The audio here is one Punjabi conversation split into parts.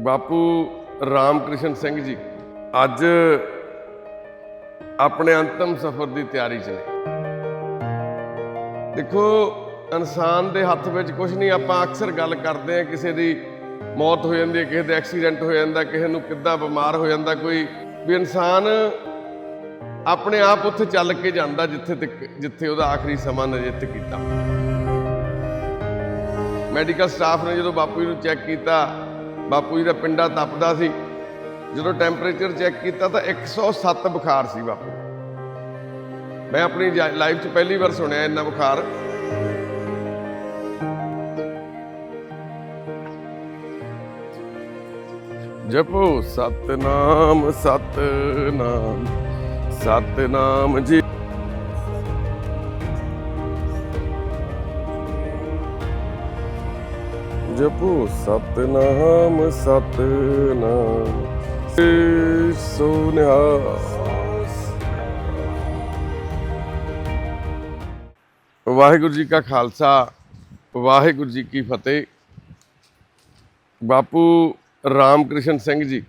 ਬਾਪੂ ਰਾਮਕ੍ਰਿਸ਼ਨ ਸਿੰਘ ਜੀ, ਅੱਜ ਆਪਣੇ ਅੰਤਮ ਸਫ਼ਰ ਦੀ ਤਿਆਰੀ 'ਚ ਨੇ। ਦੇਖੋ, ਇਨਸਾਨ ਦੇ ਹੱਥ ਵਿੱਚ ਕੁਝ ਨਹੀਂ, ਆਪਾਂ ਅਕਸਰ ਗੱਲ ਕਰਦੇ ਆ ਕਿਸੇ ਦੀ ਮੌਤ ਹੋ ਜਾਂਦੀ ਹੈ, ਕਿਸੇ ਦਾ ਐਕਸੀਡੈਂਟ ਹੋ ਜਾਂਦਾ, ਕਿਸੇ ਨੂੰ ਕਿੱਦਾਂ ਬਿਮਾਰ ਹੋ ਜਾਂਦਾ ਕੋਈ, ਵੀ ਇਨਸਾਨ ਆਪਣੇ ਆਪ ਉੱਥੇ ਚੱਲ ਕੇ ਜਾਂਦਾ, ਜਿੱਥੇ ਤੱਕ, ਜਿੱਥੇ ਉਹਦਾ ਆਖਰੀ ਸਮਾਂ ਨਜਿੱਤ ਕੀਤਾ। ਮੈਡੀਕਲ ਸਟਾਫ ਨੇ ਜਦੋਂ ਬਾਪੂ ਜੀ ਨੂੰ ਚੈੱਕ ਕੀਤਾ ਬਾਪੂ ਜੀ ਦਾ ਪਿੰਡਾ ਤਪਦਾ ਸੀ। ਜਦੋਂ ਟੈਂਪਰੇਚਰ ਚੈੱਕ ਕੀਤਾ ਤਾਂ 107 ਬੁਖਾਰ ਸੀ ਬਾਪੂ। ਮੈਂ ਆਪਣੀ ਲਾਈਫ 'ਚ ਪਹਿਲੀ ਵਾਰ ਸੁਣਿਆ ਇੰਨਾ ਬੁਖਾਰ। ਜਪੋ, ਸਤਨਾਮ ਸਤਨਾਮ ਸਤਨਾਮ ਜੀ। ਜਪੋ ਸਤਨਾਮ ਸਤਨਾਮ। ਸੋਨਿਆ। ਵਾਹਿਗੁਰੂ ਜੀ ਕਾ ਖਾਲਸਾ, ਵਾਹਿਗੁਰੂ ਜੀ ਕੀ ਫਤਿਹ। ਬਾਪੂ ਰਾਮਕ੍ਰਿਸ਼ਨ ਸਿੰਘ ਜੀ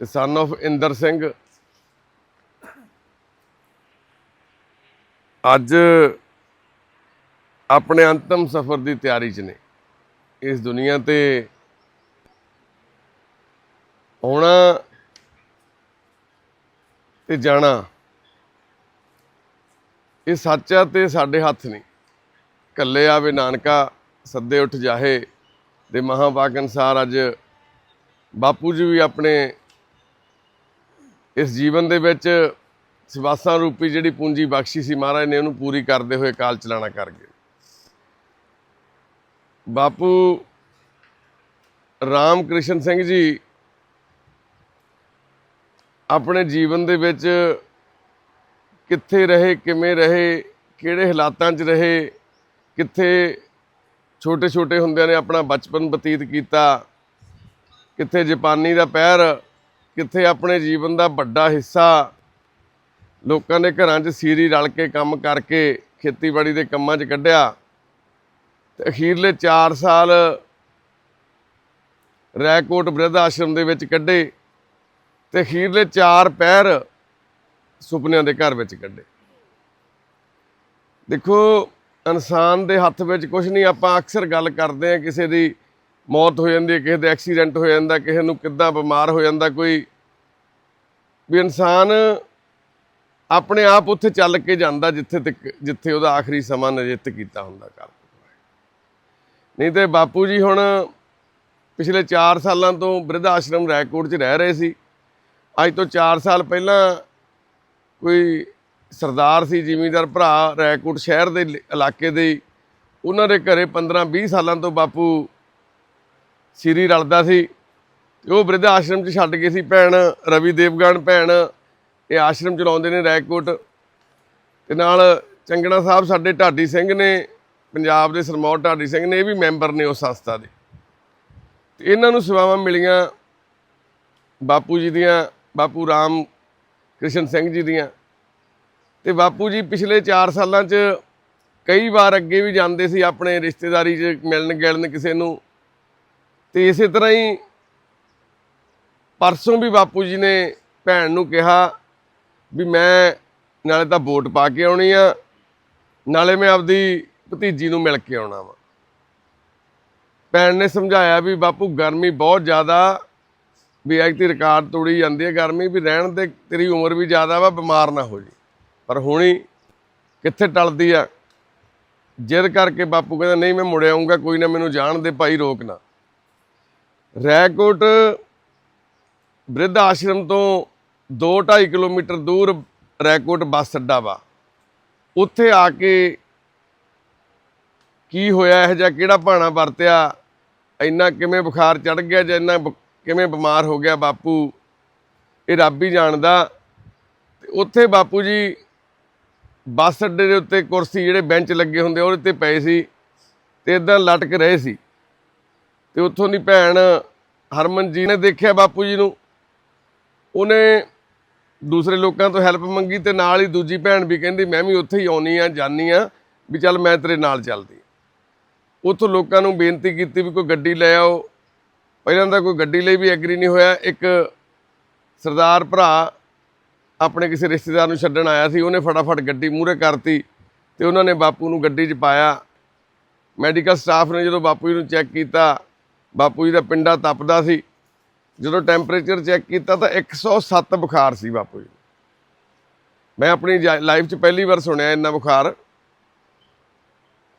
ਤੇ ਸਨ of ਇੰਦਰ ਸਿੰਘ। ਅੱਜ ਆਪਣੇ ਅੰਤਮ ਸਫ਼ਰ ਦੀ ਤਿਆਰੀ 'ਚ ਨੇ। ਇਸ ਦੁਨੀਆ ਤੇ ਆਉਣਾ ਤੇ ਜਾਣਾ, ਇਹ ਸੱਚ ਆ ਤੇ ਸਾਡੇ ਹੱਥ ਨਹੀਂ। ਕੱਲੇ ਆਵੇ ਨਾਨਕਾ, ਸੱਦੇ ਉੱਠ ਜਾਹੇ, ਦੇ ਮਹਾਵਾਕ ਅਨਸਾਰ ਅੱਜ ਬਾਪੂ ਜੀ ਵੀ ਆਪਣੇ ਇਸ ਜੀਵਨ ਦੇ ਵਿੱਚ ਸਵਾਸਾਂ ਰੂਪੀ ਜਿਹੜੀ ਪੂੰਜੀ ਬਖਸ਼ੀ ਸੀ ਮਹਾਰਾਜ ਨੇ ਉਹਨੂੰ ਪੂਰੀ ਕਰਦੇ ਹੋਏ ਕਾਲ ਚਲਾਣਾ ਕਰ ਗਏ। ਬਾਪੂ ਰਾਮ ਕ੍ਰਿਸ਼ਨ ਸਿੰਘ ਜੀ, ਆਪਣੇ ਜੀਵਨ ਦੇ ਵਿੱਚ ਕਿੱਥੇ ਰਹੇ, ਕਿਵੇਂ ਰਹੇ, ਕਿਹੜੇ ਹਾਲਾਤਾਂ 'ਚ ਰਹੇ, ਕਿੱਥੇ ਛੋਟੇ ਛੋਟੇ ਹੁੰਦਿਆਂ ਨੇ ਆਪਣਾ ਬਚਪਨ ਬਤੀਤ ਕੀਤਾ, ਕਿੱਥੇ ਜਾਪਾਨੀ ਦਾ ਪੈਰ, ਕਿੱਥੇ ਆਪਣੇ ਜੀਵਨ ਦਾ ਵੱਡਾ ਹਿੱਸਾ, ਲੋਕਾਂ ਦੇ ਘਰਾਂ 'ਚ ਸੀਰੀ ਰਲ ਕੇ ਕੰਮ ਕਰਕੇ ਖੇਤੀਬਾੜੀ ਦੇ ਕੰਮਾਂ 'ਚ ਕੱਢਿਆ। ਤੇ ਅਖੀਰਲੇ 4 ਸਾਲ ਰੈਕੋਟ ਬ੍ਰਿਧ ਆਸ਼ਰਮ ਦੇ ਵਿੱਚ ਕੱਢੇ ਤੇ ਅਖੀਰਲੇ 4 ਪੈਰ ਸੁਪਨਿਆਂ ਦੇ ਘਰ ਵਿੱਚ ਕੱਢੇ। ਦੇਖੋ, ਇਨਸਾਨ ਦੇ ਹੱਥ ਵਿੱਚ ਕੁਝ ਨਹੀਂ, ਆਪਾਂ ਅਕਸਰ ਗੱਲ ਕਰਦੇ ਆ ਕਿਸੇ ਦੀ ਮੌਤ ਹੋ ਜਾਂਦੀ ਹੈ, ਕਿਸੇ ਦਾ ਐਕਸੀਡੈਂਟ ਹੋ ਜਾਂਦਾ, ਕਿਸੇ ਨੂੰ ਕਿੱਦਾਂ ਬਿਮਾਰ ਹੋ ਜਾਂਦਾ ਕੋਈ। ਵੀ ਇਨਸਾਨ ਆਪਣੇ ਆਪ ਉੱਥੇ ਚੱਲ ਕੇ ਜਾਂਦਾ ਜਿੱਥੇ ਤੱਕ, ਜਿੱਥੇ ਉਹਦਾ ਆਖਰੀ ਸਮਾਂ ਨਜਿੱਤ ਕੀਤਾ ਹੁੰਦਾ ਕਰ ਨਹੀਂ ਤੇ ਬਾਪੂ ਜੀ ਹੁਣ ਪਿਛਲੇ 4 ਸਾਲਾਂ ਤੋਂ ਬ੍ਰਿਧ ਆਸ਼ਰਮ ਰੈਕੋਟ 'ਚ ਰਹਿ ਰਹੇ ਸੀ। ਅੱਜ ਤੋਂ 4 ਸਾਲ ਪਹਿਲਾਂ ਕੋਈ ਸਰਦਾਰ ਸੀ, ਜ਼ਿਮੀਂਦਾਰ ਭਰਾ ਰੈਕੋਟ ਸ਼ਹਿਰ ਦੇ ਇਲਾਕੇ ਦੇ ਉਹਨਾਂ ਦੇ ਘਰੇ 15 20 ਸਾਲਾਂ ਤੋਂ ਬਾਪੂ ਸਿਰੀ ਰਲਦਾ ਸੀ। ਤੇ ਉਹ ਬ੍ਰਿਧ ਆਸ਼ਰਮ 'ਚ ਛੱਡ ਗਏ ਸੀ ਭੈਣ ਰਵੀ ਦੇਵਗਨ ਭੈਣ ਇਹ ਆਸ਼ਰਮ ਚਲਾਉਂਦੇ ਨੇ ਰੈਕੋਟ ਤੇ ਨਾਲ ਚੰਗਣਾ ਸਾਹਿਬ ਸਾਡੇ ਢਾਡੀ ਸਿੰਘ ਨੇ ਪੰਜਾਬ ਦੇ ਸਰਮੌਰ ਢਾਡੀ ਸਿੰਘ ਨੇ ਇਹ ਵੀ ਮੈਂਬਰ ਨੇ ਉਸ ਸੰਸਥਾ ਦੇ। ਤੇ ਇਹਨਾਂ ਨੂੰ ਸੇਵਾਵਾਂ ਮਿਲੀਆਂ ਬਾਪੂ ਜੀ ਦੀਆਂ, ਬਾਪੂ ਰਾਮ ਕ੍ਰਿਸ਼ਨ ਸਿੰਘ ਜੀ ਦੀਆਂ। ਤੇ ਬਾਪੂ ਜੀ ਪਿਛਲੇ 4 ਸਾਲਾਂ 'ਚ ਕਈ ਵਾਰ ਅੱਗੇ ਵੀ ਜਾਂਦੇ ਸੀ ਆਪਣੇ ਰਿਸ਼ਤੇਦਾਰੀ 'ਚ ਮਿਲਣ ਗਿਲਣ ਕਿਸੇ ਨੂੰ। ਤੇ ਇਸੇ ਤਰ੍ਹਾਂ ਹੀ ਪਰਸੋਂ ਵੀ ਬਾਪੂ ਜੀ ਨੇ ਭੈਣ ਨੂੰ ਕਿਹਾ ਵੀ ਮੈਂ ਨਾਲੇ ਤਾਂ ਵੋਟ ਪਾ ਕੇ ਆਉਣੀ ਆ, ਨਾਲੇ ਮੈਂ ਆਪਦੀ ਭਤੀਜੀ ਨੂੰ ਮਿਲ ਕੇ ਆਉਣਾ ਵਾ। ਭੈਣ ਨੇ ਸਮਝਾਇਆ ਵੀ ਬਾਪੂ ਗਰਮੀ ਬਹੁਤ ਜ਼ਿਆਦਾ, ਵੀ ਐਕ ਦੀ ਰਿਕਾਰਡ ਤੋੜੀ ਜਾਂਦੀ ਹੈ ਗਰਮੀ, ਵੀ ਰਹਿਣ 'ਤੇ ਤੇਰੀ ਉਮਰ ਵੀ ਜ਼ਿਆਦਾ ਵਾ, ਬਿਮਾਰ ਨਾ ਹੋ ਜੀ। ਪਰ ਹੁਣੀ ਕਿੱਥੇ ਟਲਦੀ ਆ? ਜਿੱਦ ਕਰਕੇ ਬਾਪੂ ਕਹਿੰਦਾ, ਨਹੀਂ, ਮੈਂ ਮੁੜ ਆਉਂਗਾ ਕੋਈ ਨਾ, ਮੈਨੂੰ ਜਾਣ ਦੇ, ਭਾਈ ਰੋਕ ਨਾ। ਰੈਕੋਟ ਬ੍ਰਿਧ ਆਸ਼ਰਮ ਤੋਂ 2.5 ਕਿਲੋਮੀਟਰ ਦੂਰ ਰੈਕੋਟ ਬੱਸ ਅੱਡਾ ਵਾ। ਉੱਥੇ ਆ ਕੇ ਕੀ ਹੋਇਆ ਇਹ ਜਾਂ ਕਿਹੜਾ ਭਾਣਾ ਵਰਤਿਆ? ਇੰਨਾ ਕਿਵੇਂ ਬੁਖਾਰ ਚੜ ਗਿਆ ਜਾਂ ਇੰਨਾ ਬ- ਕਿਵੇਂ ਬਿਮਾਰ ਹੋ ਗਿਆ ਬਾਪੂ? ਇਹ ਰੱਬ ਹੀ ਜਾਣਦਾ। ਤੇ ਉੱਥੇ ਬਾਪੂ ਜੀ ਬੱਸ ਅੱਡੇ ਦੇ ਉੱਤੇ ਕੁਰਸੀ ਜਿਹੜੇ ਬੈਂਚ ਲੱਗੇ ਹੁੰਦੇ, ਉਹਦੇ ਤੇ ਪਏ ਸੀ ਤੇ ਇਦਾਂ ਲਟਕ ਰਹੇ ਸੀ। ਤੇ ਉੱਥੋਂ ਦੀ ਭੈਣ ਹਰਮਨ ਜੀ ਨੇ ਦੇਖਿਆ ਬਾਪੂ ਜੀ ਨੂੰ। ਉਹਨੇ ਦੂਸਰੇ ਲੋਕਾਂ ਤੋਂ ਹੈਲਪ ਮੰਗੀ ਤੇ ਨਾਲ ਹੀ ਦੂਜੀ ਭੈਣ ਵੀ ਕਹਿੰਦੀ, ਮੈਂ ਵੀ ਉੱਥੇ ਹੀ ਆਉਣੀ ਆ ਜਾਨੀ ਆ, ਵੀ ਚੱਲ ਮੈਂ ਤੇਰੇ ਨਾਲ ਚੱਲਦੀ ਉੱਥੋਂ ਲੋਕਾਂ ਨੂੰ ਬੇਨਤੀ ਕੀਤੀ ਵੀ ਕੋਈ ਗੱਡੀ ਲੈ ਆਓ। ਪਹਿਲਾਂ ਤਾਂ ਕੋਈ ਗੱਡੀ ਲਈ ਵੀ ਐਗਰੀ ਨਹੀਂ ਹੋਇਆ। ਇੱਕ ਸਰਦਾਰ ਭਰਾ ਆਪਣੇ ਕਿਸੇ ਰਿਸ਼ਤੇਦਾਰ ਨੂੰ ਛੱਡਣ ਆਇਆ ਸੀ। ਉਹਨੇ ਫਟਾਫਟ ਗੱਡੀ ਮੂਹਰੇ ਕਰਤੀ ਤੇ ਉਹਨਾਂ ਨੇ ਬਾਪੂ ਨੂੰ ਗੱਡੀ 'ਚ ਪਾਇਆ। ਮੈਡੀਕਲ ਸਟਾਫ ਨੇ ਜਦੋਂ ਬਾਪੂ ਜੀ ਨੂੰ ਚੈੱਕ ਕੀਤਾ, ਬਾਪੂ ਜੀ ਦਾ ਪਿੰਡਾ ਤਪਦਾ ਸੀ। ਜਦੋਂ ਟੈਂਪਰੇਚਰ ਚੈੱਕ ਕੀਤਾ ਤਾਂ 107 ਬੁਖਾਰ ਸੀ ਬਾਪੂ ਜੀ ਮੈਂ ਆਪਣੀ ਲਾਈਫ 'ਚ ਪਹਿਲੀ ਵਾਰ ਸੁਣਿਆ ਇੰਨਾ ਬੁਖਾਰ।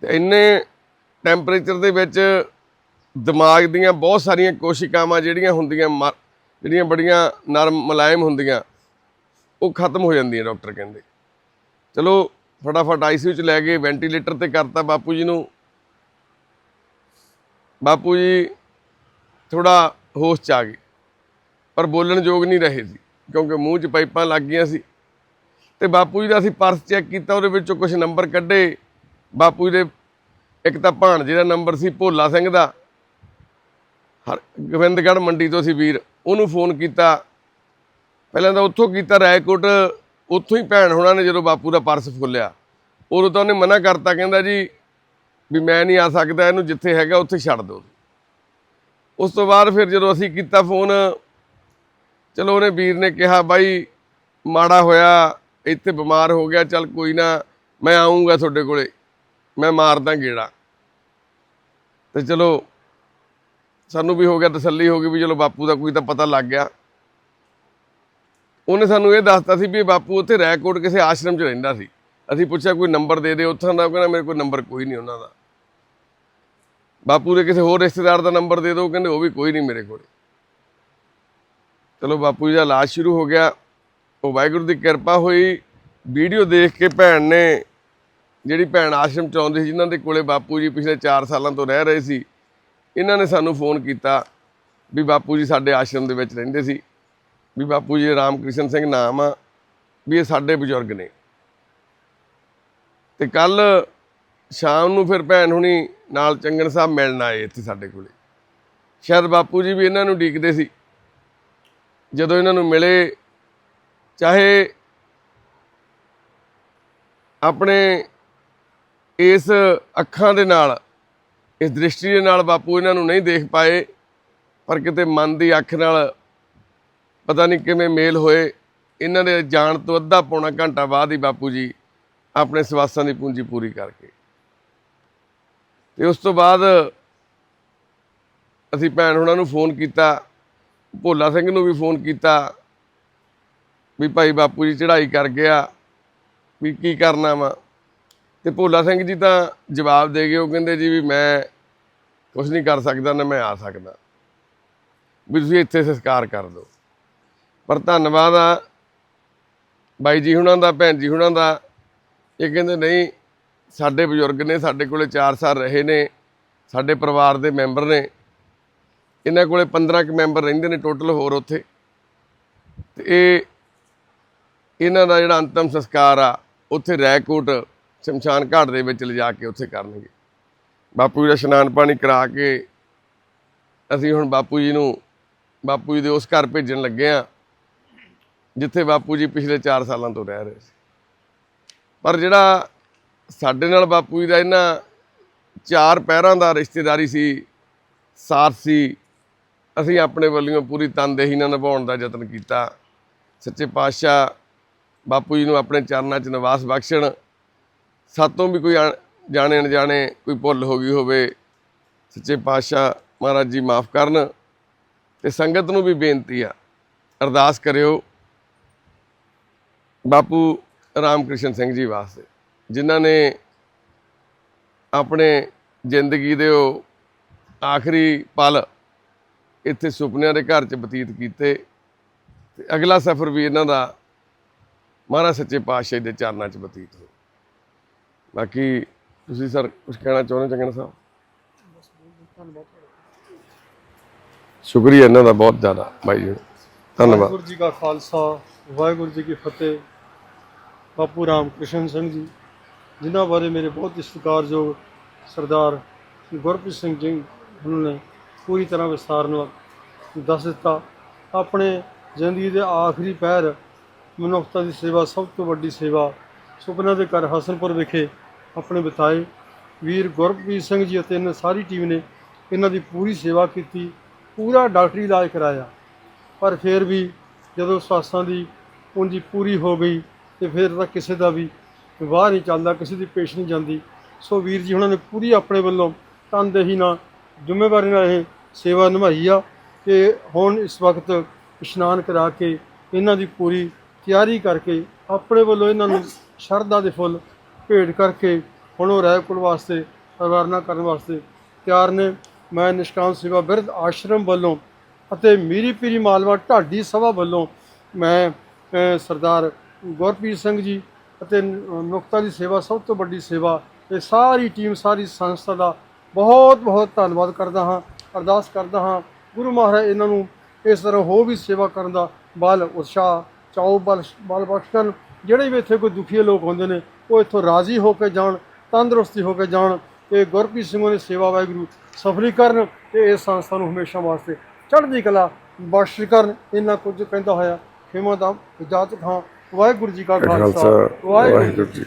ਤੇ ਇੰਨੇ ਟੈਂਪਰੇਚਰ ਦੇ ਵਿੱਚ ਦਿਮਾਗ ਦੀਆਂ ਬਹੁਤ ਸਾਰੀਆਂ ਕੋਸ਼ਿਕਾਵਾਂ ਜਿਹੜੀਆਂ ਹੁੰਦੀਆਂ ਮਰ- ਜਿਹੜੀਆਂ ਬੜੀਆਂ ਨਰਮ ਮੁਲਾਇਮ ਹੁੰਦੀਆਂ, ਉਹ ਖਤਮ ਹੋ ਜਾਂਦੀਆਂ ਡਾਕਟਰ ਕਹਿੰਦੇ। ਚਲੋ, ਫਟਾਫਟ ਆਈਸੀਯੂ ਚ ਲੈ ਗਏ ਵੈਂਟੀਲੇਟਰ ਤੇ ਕਰਤਾ ਬਾਪੂ ਜੀ ਨੂੰ। ਬਾਪੂ ਜੀ ਥੋੜਾ ਹੋਸ਼ ਚ ਆ ਗਏ, ਪਰ ਬੋਲਣ ਯੋਗ ਨਹੀਂ ਰਹੇ ਸੀ, ਕਿਉਂਕਿ ਮੂੰਹ 'ਚ ਪਾਈਪਾਂ ਲੱਗ ਗਈਆਂ ਸੀ। ਤੇ ਬਾਪੂ ਜੀ ਦਾ ਅਸੀਂ ਪਰਸ ਚੈੱਕ ਕੀਤਾ, ਉਹਦੇ ਵਿੱਚੋਂ ਕੁਝ ਨੰਬਰ ਕੱਢੇ। ਬਾਪੂ ਜੀ ਦੇ ਇੱਕ ਤਾਂ ਭਾਣਜੇ ਦਾ ਨੰਬਰ ਸੀ ਭੋਲਾ ਸਿੰਘ ਦਾ। ਹਰ ਗੋਬਿੰਦਗੜ੍ਹ ਮੰਡੀ ਤੋਂ ਸੀ ਵੀਰ। ਉਹਨੂੰ ਫੋਨ ਕੀਤਾ। ਪਹਿਲਾਂ ਤਾਂ ਉੱਥੋਂ ਕੀਤਾ ਰਾਏਕੋਟ। ਉੱਥੋਂ ਹੀ ਭੈਣ ਹੋਣਾ ਨੇ ਜਦੋਂ ਬਾਪੂ ਦਾ ਪਰਸ ਫੁੱਲਿਆ। ਉਦੋਂ ਤਾਂ ਉਹਨੇ ਮਨਾ ਕਰਤਾ, ਕਹਿੰਦਾ ਜੀ ਵੀ ਮੈਂ ਨਹੀਂ ਆ ਸਕਦਾ, ਇਹਨੂੰ ਜਿੱਥੇ ਹੈਗਾ ਉੱਥੇ ਛੱਡ ਦਿਓ। ਉਸ ਤੋਂ ਬਾਅਦ ਫਿਰ ਜਦੋਂ ਅਸੀਂ ਕੀਤਾ ਫੋਨ, ਚਲੋ ਉਹਨੇ ਵੀਰ ਨੇ ਕਿਹਾ, ਬਾਈ, ਮਾੜਾ ਹੋਇਆ, ਇੱਥੇ ਬਿਮਾਰ ਹੋ ਗਿਆ, ਚੱਲ ਕੋਈ ਨਾ, ਮੈਂ ਆਉਂਗਾ ਤੁਹਾਡੇ ਕੋਲੇ। ਮੈਂ ਮਾਰਦਾ ਗੇੜਾ। ਤੇ ਚਲੋ, ਸਾਨੂੰ ਵੀ ਹੋ ਗਿਆ ਤਸੱਲੀ ਹੋ ਗਈ ਵੀ ਚਲੋ ਬਾਪੂ ਦਾ ਕੋਈ ਤਾਂ ਪਤਾ ਲੱਗ ਗਿਆ। ਉਹਨੇ ਸਾਨੂੰ ਇਹ ਦੱਸਤਾ ਸੀ ਵੀ ਬਾਪੂ ਉੱਥੇ ਰੈਕੋਟ ਕਿਸੇ ਆਸ਼ਰਮ 'ਚ ਰਹਿੰਦਾ ਸੀ। ਅਸੀਂ ਪੁੱਛਿਆ, ਕੋਈ ਨੰਬਰ ਦੇ ਦੇ ਉੱਥੋਂ ਦਾ ਉਹ ਕਹਿੰਦਾ, ਮੇਰੇ ਕੋਲ ਨੰਬਰ ਕੋਈ ਨਹੀਂ ਉਹਨਾਂ ਦਾ। ਬਾਪੂ ਦੇ ਕਿਸੇ ਹੋਰ ਰਿਸ਼ਤੇਦਾਰ ਦਾ ਨੰਬਰ ਦੇ ਦਿਓ ਕਹਿੰਦੇ, ਉਹ ਵੀ ਕੋਈ ਨਹੀਂ ਮੇਰੇ ਕੋਲ। ਚਲੋ ਬਾਪੂ ਜੀ ਦਾ ਇਲਾਜ ਸ਼ੁਰੂ ਹੋ ਗਿਆ। ਉਹ ਵਾਹਿਗੁਰੂ ਦੀ ਕਿਰਪਾ ਹੋਈ। ਵੀਡੀਓ ਦੇਖ ਕੇ ਭੈਣ ਨੇ ਜਿਹੜੀ ਭੈਣ ਆਸ਼ਰਮ ਚ ਆਉਂਦੀ ਸੀ, ਜਿਨ੍ਹਾਂ ਦੇ ਕੋਲੇ ਬਾਪੂ ਜੀ ਪਿਛਲੇ 4 ਸਾਲਾਂ ਤੋਂ ਰਹਿ ਰਹੇ ਸੀ, ਇਹਨਾਂ ਨੇ ਸਾਨੂੰ ਫੋਨ ਕੀਤਾ ਵੀ ਬਾਪੂ ਜੀ ਸਾਡੇ ਆਸ਼ਰਮ ਦੇ ਵਿੱਚ ਰਹਿੰਦੇ ਸੀ। ਵੀ ਬਾਪੂ ਜੀ ਰਾਮਕ੍ਰਿਸ਼ਨ ਸਿੰਘ ਨਾਮ ਆ, ਵੀ ਇਹ ਸਾਡੇ ਬਜ਼ੁਰਗ ਨੇ। ਤੇ ਕੱਲ ਸ਼ਾਮ ਨੂੰ ਫਿਰ ਭੈਣ ਹੁਣੀ ਨਾਲ ਚੰਗਨ ਸਾਹਿਬ ਮਿਲਣ ਆਏ ਇੱਥੇ ਸਾਡੇ ਕੋਲੇ। ਸ਼ਾਇਦ ਬਾਪੂ ਜੀ ਵੀ ਇਹਨਾਂ ਨੂੰ ਡੀਕਦੇ ਸੀ। ਜਦੋਂ ਇਹਨਾਂ ਨੂੰ ਮਿਲੇ, ਚਾਹੇ ਆਪਣੇ ਇਸ ਅੱਖਾਂ ਦੇ ਨਾਲ, ਇਸ ਦ੍ਰਿਸ਼ਟੀ ਦੇ ਨਾਲ ਬਾਪੂ ਇਹਨਾਂ ਨੂੰ ਨਹੀਂ ਦੇਖ ਪਾਏ, ਪਰ ਕਿਤੇ ਮਨ ਦੀ ਅੱਖ ਨਾਲ ਪਤਾ ਨਹੀਂ ਕਿਵੇਂ ਮੇਲ ਹੋਏ। ਇਹਨਾਂ ਦੇ ਜਾਣ ਤੋਂ ਅੱਧਾ ਪੌਣਾ ਘੰਟਾ ਬਾਅਦ ਹੀ ਬਾਪੂ ਜੀ ਆਪਣੇ ਸਵਾਸਾਂ ਦੀ ਪੂੰਜੀ ਪੂਰੀ ਕਰਕੇ। ਤੇ ਉਸ ਤੋਂ ਬਾਅਦ ਅਸੀਂ ਭੈਣ ਹੁਣਾਂ ਨੂੰ ਫੋਨ ਕੀਤਾ, ਭੋਲਾ ਸਿੰਘ ਨੂੰ ਵੀ ਫੋਨ ਕੀਤਾ, ਵੀ ਭਾਈ ਬਾਪੂ ਜੀ ਚੜ੍ਹਾਈ ਕਰ ਗਿਆ, ਵੀ ਕੀ ਕਰਨਾ ਵਾ? ਤੇ ਭੋਲਾ ਸਿੰਘ ਜੀ ਤਾਂ ਜਵਾਬ ਦੇ ਗਏ, ਉਹ ਕਹਿੰਦੇ ਜੀ ਵੀ ਮੈਂ ਕੁਝ ਨਹੀਂ ਕਰ ਸਕਦਾ, ਨਾ ਮੈਂ ਆ ਸਕਦਾ। ਵੀ ਤੁਸੀਂ ਇੱਥੇ ਸੰਸਕਾਰ ਕਰ ਦਿਓ। ਪਰ ਧੰਨਵਾਦ ਆ ਬਾਈ ਜੀ ਹੁਣਾਂ ਦਾ, ਭੈਣ ਜੀ ਹੁਣਾਂ ਦਾ। ਇਹ ਕਹਿੰਦੇ, ਨਹੀਂ, ਸਾਡੇ ਬਜ਼ੁਰਗ ਨੇ, ਸਾਡੇ ਕੋਲੇ 4 ਸਾਲ ਰਹੇ ਨੇ, ਸਾਡੇ ਪਰਿਵਾਰ ਦੇ ਮੈਂਬਰ ਨੇ। ਇਹਨਾਂ ਕੋਲੇ 15 ਕੁ ਮੈਂਬਰ ਰਹਿੰਦੇ ਨੇ ਟੋਟਲ ਹੋਰ ਉੱਥੇ। ਤੇ ਇਹ, ਇਹਨਾਂ ਦਾ ਜਿਹੜਾ ਅੰਤਮ ਸੰਸਕਾਰ ਆ, ਉੱਥੇ ਰੈਕੋਟ ਸ਼ਮਸ਼ਾਨ ਘਾਟ ਦੇ ਵਿੱਚ ਲਿਜਾ ਕੇ ਉੱਥੇ ਕਰਨਗੇ। ਬਾਪੂ ਜੀ ਦਾ ਇਸ਼ਨਾਨ ਪਾਣੀ ਕਰਾ ਕੇ ਅਸੀਂ ਹੁਣ ਬਾਪੂ ਜੀ ਨੂੰ, ਬਾਪੂ ਜੀ ਦੇ ਉਸ ਘਰ ਭੇਜਣ ਲੱਗੇ ਆ ਜਿੱਥੇ ਬਾਪੂ ਜੀ ਪਿਛਲੇ 4 ਸਾਲਾਂ ਤੋਂ ਰਹਿ ਰਹੇ ਸੀ। ਪਰ ਜਿਹੜਾ ਸਾਡੇ ਨਾਲ ਬਾਪੂ ਜੀ ਦਾ ਇਹਨਾਂ ਚਾਰ ਪੈਰਾਂ ਦਾ ਰਿਸ਼ਤੇਦਾਰੀ ਸੀ, ਸਾਥ ਸੀ, ਅਸੀਂ ਆਪਣੇ ਵੱਲੋਂ ਪੂਰੀ ਤਨਦੇਹੀ ਨਾਲ ਨਿਭਾਉਣ ਦਾ ਯਤਨ ਕੀਤਾ। ਸੱਚੇ ਪਾਤਸ਼ਾਹ ਬਾਪੂ ਜੀ ਨੂੰ ਆਪਣੇ ਚਰਨਾਂ 'ਚ ਨਿਵਾਸ ਬਖਸ਼ਣ ਸਾਤੋਂ ਵੀ ਕੋਈ ਅਣ- ਜਾਣੇ ਅਣਜਾਣੇ ਕੋਈ ਭੁੱਲ ਹੋ ਗਈ ਹੋਵੇ, ਸੱਚੇ ਪਾਤਸ਼ਾਹ ਮਹਾਰਾਜ ਜੀ ਮਾਫ ਕਰਨ ਤੇ ਸੰਗਤ ਨੂੰ ਵੀ ਬੇਨਤੀ ਆ, ਅਰਦਾਸ ਕਰਿਓ। ਬਾਪੂ ਰਾਮਕ੍ਰਿਸ਼ਨ ਸਿੰਘ ਜੀ ਵਾਸਤੇ, ਜਿਨ੍ਹਾਂ ਨੇ ਆਪਣੇ ਜ਼ਿੰਦਗੀ ਦੇ ਉਹ ਆਖਰੀ ਪਲ ਇੱਥੇ ਸੁਪਨਿਆਂ ਦੇ ਘਰ 'ਚ ਬਤੀਤ ਕੀਤੇ ਤੇ ਅਗਲਾ ਸਫ਼ਰ ਵੀ ਇਹਨਾਂ ਦਾ ਮਹਾਰਾਜ ਸੱਚੇ ਪਾਤਸ਼ਾਹ ਦੇ ਚਰਨਾਂ 'ਚ ਬਤੀਤ ਹੋ ਬਾਕੀ ਤੁਸੀਂ ਸਰ ਕੁਝ ਕਹਿਣਾ ਚਾਹੁੰਦੇ ਚੰਗਨ ਸਾਹਿਬ? ਸ਼ੁਕਰੀਆ ਇਹਨਾਂ ਦਾ ਬਹੁਤ ਜ਼ਿਆਦਾ ਭਾਈ ਜੀ। ਧੰਨਵਾਦ। ਵਾਹਿਗੁਰੂ ਜੀ ਕਾ ਖਾਲਸਾ, ਵਾਹਿਗੁਰੂ ਜੀ ਕੀ ਫਤਿਹ। ਬਾਪੂ ਰਾਮ ਕ੍ਰਿਸ਼ਨ ਸਿੰਘ ਜੀ, ਜਿਨ੍ਹਾਂ ਬਾਰੇ ਮੇਰੇ ਬਹੁਤ ਹੀ ਸਤਿਕਾਰਯੋਗ ਸਰਦਾਰ ਗੁਰਪ੍ਰੀਤ ਸਿੰਘ ਜੀ ਉਹਨਾਂ ਨੇ ਪੂਰੀ ਤਰ੍ਹਾਂ ਵਿਸਥਾਰ ਨਾਲ ਦੱਸ ਦਿੱਤਾ। ਆਪਣੇ ਜ਼ਿੰਦਗੀ ਦੇ ਆਖਰੀ ਪੈਰ ਮਨੁੱਖਤਾ ਦੀ ਸੇਵਾ, ਸਭ ਤੋਂ ਵੱਡੀ ਸੇਵਾ ਸੁਪਨਾ ਦੇ ਘਰ ਹਸਨਪੁਰ ਵਿਖੇ ਆਪਣੇ ਬਿਤਾਏ ਵੀਰ ਗੁਰਪ੍ਰੀਤ ਸਿੰਘ ਜੀ ਅਤੇ ਇਹਨਾਂ ਸਾਰੀ ਟੀਮ ਨੇ ਇਹਨਾਂ ਦੀ ਪੂਰੀ ਸੇਵਾ ਕੀਤੀ, ਪੂਰਾ ਡਾਕਟਰੀ ਇਲਾਜ ਕਰਾਇਆ। ਪਰ ਫਿਰ ਵੀ ਜਦੋਂ ਸਵਾਸਾਂ ਦੀ ਪੂੰਜੀ ਪੂਰੀ ਹੋ ਗਈ ਤੇ ਫਿਰ ਤਾਂ ਕਿਸੇ ਦਾ ਵੀ ਵਾਹ ਨਹੀਂ ਚੱਲਦਾ, ਕਿਸੇ ਦੀ ਪੇਸ਼ ਨਹੀਂ ਜਾਂਦੀ, ਸੋ ਵੀਰ ਜੀ ਉਹਨਾਂ ਨੇ ਪੂਰੀ ਆਪਣੇ ਵੱਲੋਂ ਤਨਦੇਹੀ ਨਾਲ ਜ਼ਿੰਮੇਵਾਰੀ ਨਾਲ ਇਹ ਸੇਵਾ ਨਿਭਾਈ ਆ ਕਿ ਹੁਣ ਇਸ ਵਕਤ ਇਸ਼ਨਾਨ ਕਰਾ ਕੇ ਇਹਨਾਂ ਦੀ ਪੂਰੀ ਤਿਆਰੀ ਕਰਕੇ ਆਪਣੇ ਵੱਲੋਂ ਇਹਨਾਂ ਨੂੰ ਸ਼ਰਧਾ ਦੇ ਫੁੱਲ ਭੇਟ ਕਰਕੇ ਹੁਣ ਉਹ ਰਾਏਕੋਟ ਵਾਸਤੇ ਰਵਾਨਾ ਕਰਨ ਵਾਸਤੇ ਤਿਆਰ ਨੇ। ਮੈਂ ਨਿਸ਼ਕਾਮ ਸੇਵਾ ਬਿਰਧ ਆਸ਼ਰਮ ਵੱਲੋਂ ਅਤੇ ਮੀਰੀ ਪੀਰੀ ਮਾਲਵਾ ਢਾਡੀ ਸਭਾ ਵੱਲੋਂ ਮੈਂ ਸਰਦਾਰ ਗੁਰਪ੍ਰੀਤ ਸਿੰਘ ਜੀ ਅਤੇ ਨੁਕਤਾ ਦੀ ਸੇਵਾ, ਸਭ ਤੋਂ ਵੱਡੀ ਸੇਵਾ, ਇਹ ਸਾਰੀ ਟੀਮ, ਸਾਰੀ ਸੰਸਥਾ ਦਾ ਬਹੁਤ ਬਹੁਤ ਧੰਨਵਾਦ ਕਰਦਾ ਹਾਂ, ਅਰਦਾਸ ਕਰਦਾ ਹਾਂ। ਗੁਰੂ ਮਹਾਰਾਜ ਇਹਨਾਂ ਨੂੰ ਇਸ ਤਰ੍ਹਾਂ ਹੋ ਵੀ ਸੇਵਾ ਕਰਨ ਦਾ ਬਲ, ਉਤਸ਼ਾਹ, ਚਾਉ ਬਲ ਬਲ ਬਖਸ਼ਣ। ਜਿਹੜੇ ਵੀ ਇੱਥੇ ਕੋਈ ਦੁਖੀ ਲੋਕ ਹੁੰਦੇ ਨੇ ਉਹ ਇੱਥੋਂ ਰਾਜ਼ੀ ਹੋ ਕੇ ਜਾਣ ਤੰਦਰੁਸਤੀ ਹੋ ਕੇ ਜਾਣ ਤੇ ਗੁਰਪ੍ਰੀਤ ਸਿੰਘ ਦੀ ਸੇਵਾ ਵਾਹਿਗੁਰੂ ਸਫਲੀ ਕਰਨ ਤੇ ਇਸ ਸੰਸਥਾ ਨੂੰ ਹਮੇਸ਼ਾ ਵਾਸਤੇ ਚੜ੍ਹਦੀ ਕਲਾ ਬਖਸ਼ ਕਰਨ ਇਹਨਾਂ ਕੁਝ ਕਹਿੰਦਾ ਹੋਇਆ। ਖਿਮਾ ਦਾ ਇਜਾਜ਼ਤ ਹਾਂ। ਵਾਹਿਗੁਰੂ ਜੀ ਕਾ ਖਾਲਸਾ। ਵਾਹਿਗੁਰੂ ਜੀ।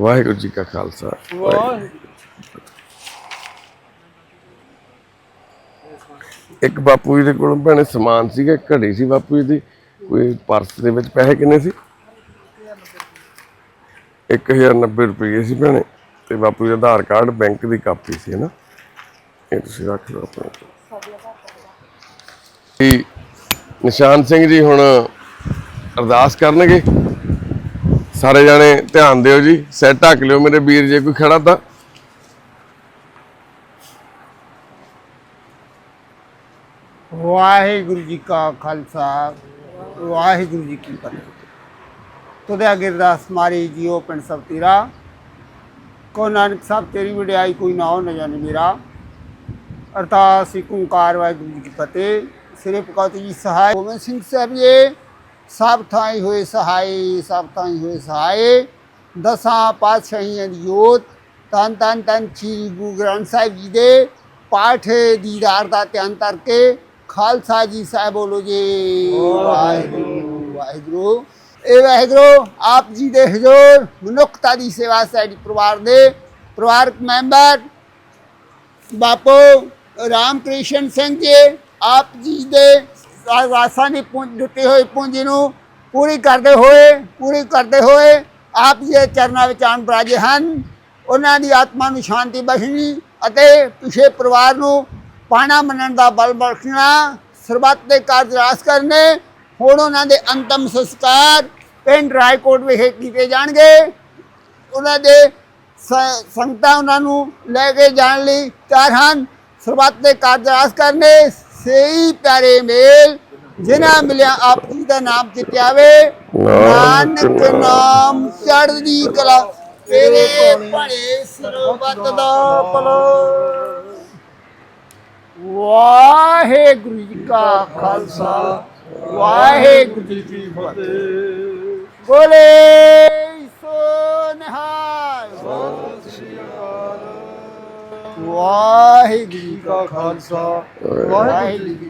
ਵਾਹਿਗੁਰੂ ਜੀ ਕਾ ਖਾਲਸਾ। ਵਾਹਿਗੁਰੂ। ਇੱਕ ਬਾਪੂ ਜੀ ਦੇ ਕੋਲ ਭੈਣੇ ਸਮਾਨ ਸੀਗਾ ਘੜੀ ਸੀ ਬਾਪੂ ਜੀ ਦੀ। ਕੋਈ ਪਰਸ ਦੇ ਵਿੱਚ ਪੈਸੇ ਕਿੰਨੇ ਸੀ? 1090 ਰੁਪਏ ਸੀ ਭੈਣੇ, ਤੇ ਬਾਪੂ ਦਾ ਆਧਾਰ ਕਾਰਡ ਬੈਂਕ ਦੀ ਕਾਪੀ ਸੀ ਨਾ ਇਹ ਤੁਸੀਂ ਰੱਖ ਲਓ ਆਪਣੇ। ਕੋਲ ਨਿਸ਼ਾਨ ਸਿੰਘ ਜੀ ਹੁਣ ਅਰਦਾਸ ਕਰਨਗੇ। ਸਾਰੇ ਜਾਣੇ ਧਿਆਨ ਦਿਓ ਜੀ, ਸਿਰ ਢੱਕ ਲਿਓ ਮੇਰੇ ਵੀਰ, ਜੇ ਕੋਈ ਖੜਾ ਤਾਂ। ਵਾਹਿਗੁਰੂ ਜੀ ਕਾ ਖਾਲਸਾ। ਵਾਹਿਗੁਰੂ ਜੀ ਕੀ ਫਤਿਹ। ਤੁਧਿਆ ਗਿਰਦਾਸ ਮਾਰੀ ਜੀਓ ਪਿੰਡ ਸਭ ਤੇਰਾ। ਕੋ ਨਾਨਕ ਸਾਹਿਬ, ਤੇਰੀ ਵਡਿਆਈ ਕੋਈ ਨਾ ਹੋ ਨਾ ਜਾਣੇ ਮੇਰਾ। ਅਰਦਾਸ, ਇੱਕ ਓੰਕਾਰ ਵਾਹਿਗੁਰੂ ਜੀ ਕੀ ਫਤਿਹ। ਸ੍ਰੀ ਭਗਤ ਜੀ ਸਹਾਇ। ਗੋਬਿੰਦ ਸਿੰਘ ਸਾਹਿਬ ਜੀ, ਸਭ ਥਾਈ ਹੋਏ ਸਹਾਈ, ਸਭ ਥਾਈ ਹੋਏ ਸਹਾਈ। ਦਸਾਂ ਪਾਤਸ਼ਾਹੀਆਂ ਦੀ ਜੋਤ। ਤਨ ਤਨ ਤਨ ਸ੍ਰੀ ਗੁਰੂ ਗ੍ਰੰਥ ਸਾਹਿਬ ਜੀ ਦੇ ਪਾਠ ਦੀਦਾਰ ਦਾ ਧਿਆਨ ਕਰਕੇ ਖਾਲਸਾ ਜੀ ਸਾਹਿਬ ਬੋਲੋ ਜੀ। ਵਾਹਿਗੁਰੂ। ਵਾਹਿਗੁਰੂ ਇਹ ਵਾਹਿਗੁਰੂ ਆਪ ਜੀ ਦੇ ਹਜ਼ੂਰ ਮਨੁੱਖਤਾ ਦੀ ਸੇਵਾ ਸਾਡੀ ਪਰਿਵਾਰ ਦੇ ਪਰਿਵਾਰਕ ਮੈਂਬਰ ਬਾਪੂ ਰਾਮ ਕ੍ਰਿਸ਼ਨ ਸਿੰਘ ਜੀ ਆਪ ਜੀ ਦੇ ਵਾਸਾਂ ਦੀ ਪੁੰਜ ਦਿੱਤੀ ਹੋਈ ਪੂੰਜੀ ਨੂੰ ਪੂਰੀ ਕਰਦੇ ਹੋਏ ਪੂਰੀ ਕਰਦੇ ਹੋਏ ਆਪ ਜੀ ਦੇ ਚਰਨਾਂ ਵਿੱਚ ਆਣ ਬਰਾਜੇ ਹਨ। ਉਹਨਾਂ ਦੀ ਆਤਮਾ ਨੂੰ ਸ਼ਾਂਤੀ ਬਖਸ਼ਣੀ ਅਤੇ ਪਿਛੇ ਪਰਿਵਾਰ ਨੂੰ ਪਾਣਾ ਮੰਨਣ ਦਾ ਬਲ ਬਖਸ਼ਣਾ ਸਰਬੱਤ ਦੇ ਕਾਰਜ ਰਾਸ ਕਰਨੇ ਹੁਣ ਉਹਨਾਂ ਦੇ ਅੰਤਮ ਸੰਸਕਾਰ ਪਿੰਡ ਰਾਏਕੋਟ ਵਿਖੇ ਕੀਤੇ ਜਾਣਗੇ। ਉਹਨਾਂ ਦੇ ਸੰਗਤਾਂ ਉਹਨਾਂ ਨੂੰ ਲੈ ਕੇ ਜਾਣ ਲਈ ਤਿਆਰ ਹਨ। ਸਰਬੱਤ ਦੇ ਕਾਰਜ ਰਾਸ ਕਰਨੇ ਸਹੀ ਪਿਆਰੇ ਮੇਲ ਜਿਨ੍ਹਾਂ ਮਿਲਿਆ ਆਪ ਜੀ ਦਾ ਨਾਮ ਚਿਤਿਆਵੇ ਨਾਨਕ ਨਾਮ ਚੜ੍ਹਦੀ ਕਲਾ ਤੇਰੇ ਭਲੇ ਸਰਬੱਤ ਦਾ ਭਲਾ। ਵਾਹਿਗੁਰੂ ਜੀ ਕਾ ਖਾਲਸਾ, ਵਾਹਿਗੁਰੂ ਜੀ ਕੀ ਫਤਿਹ। ਬੋਲੇ ਸੋ ਨਿਹਾਲ। ਵਾਹਿਗੁਰੂ ਜੀ ਕਾ ਖਾਲਸਾ, ਵਾਹਿਗੁਰੂ ਜੀ